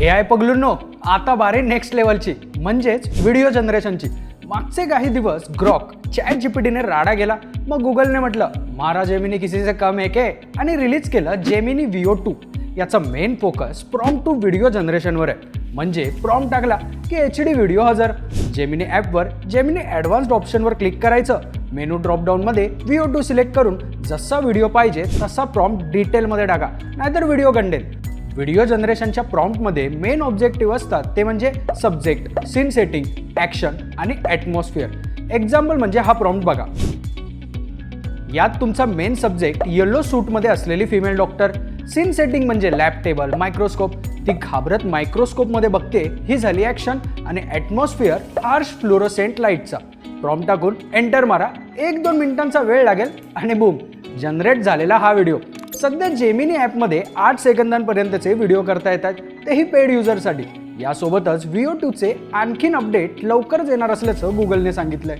ए I पगलूंनो आता बारे next लेवलची म्हणजेच व्हिडिओ जनरेशनची मागचे काही दिवस ग्रॉक चॅट जीपीटीने राडा गेला मग गुगलने म्हटलं मारा जेमिनी किसीचे कम एक आहे आणि रिलीज केलं जेमिनी व्हिओ टू याचा main focus prompt to video जनरेशनवर आहे. म्हणजे प्रॉम टाकला की एच डी व्हिडिओ हजर. जेमिनी ॲपवर जेमिनी ॲडव्हान्स्ड ऑप्शनवर क्लिक करायचं. मेनू ड्रॉपडाऊनमध्ये व्हिओ टू सिलेक्ट करून जसा व्हिडिओ पाहिजे तसा प्रॉम्प्ट डिटेलमध्ये टाका. नाहीतर व्हिडिओ गंडेल. व्हिडिओ जनरेशनच्या प्रॉम्प्टमध्ये मेन ऑब्जेक्टिव्ह असतात ते म्हणजे सब्जेक्ट सीन सेटिंग ॲक्शन आणि ॲटमॉस्फिअर. एक्झाम्पल म्हणजे हा प्रॉम्प्ट बघा. यात तुमचा मेन सब्जेक्ट येलो सूटमध्ये असलेली फिमेल डॉक्टर सीन सेटिंग म्हणजे लॅब टेबल मायक्रोस्कोप ती घाबरत मायक्रोस्कोपमध्ये बघते ही झाली ॲक्शन आणि ॲटमॉस्फिअर हार्श फ्लोरोसेंट लाईटचा प्रॉम्प टाकून एंटर मारा. एक दोन मिनिटांचा वेळ लागेल आणि बूम जनरेट झालेला हा व्हिडिओ सध्या जेमिनी ॲपमध्ये आठ सेकंदांपर्यंतचे व्हिडिओ करता येतात. तेही पेड युजरसाठी यासोबतच व्हिओ टूचे आणखीन अपडेट लवकरच येणार असल्याचं गुगलने सांगितलंय.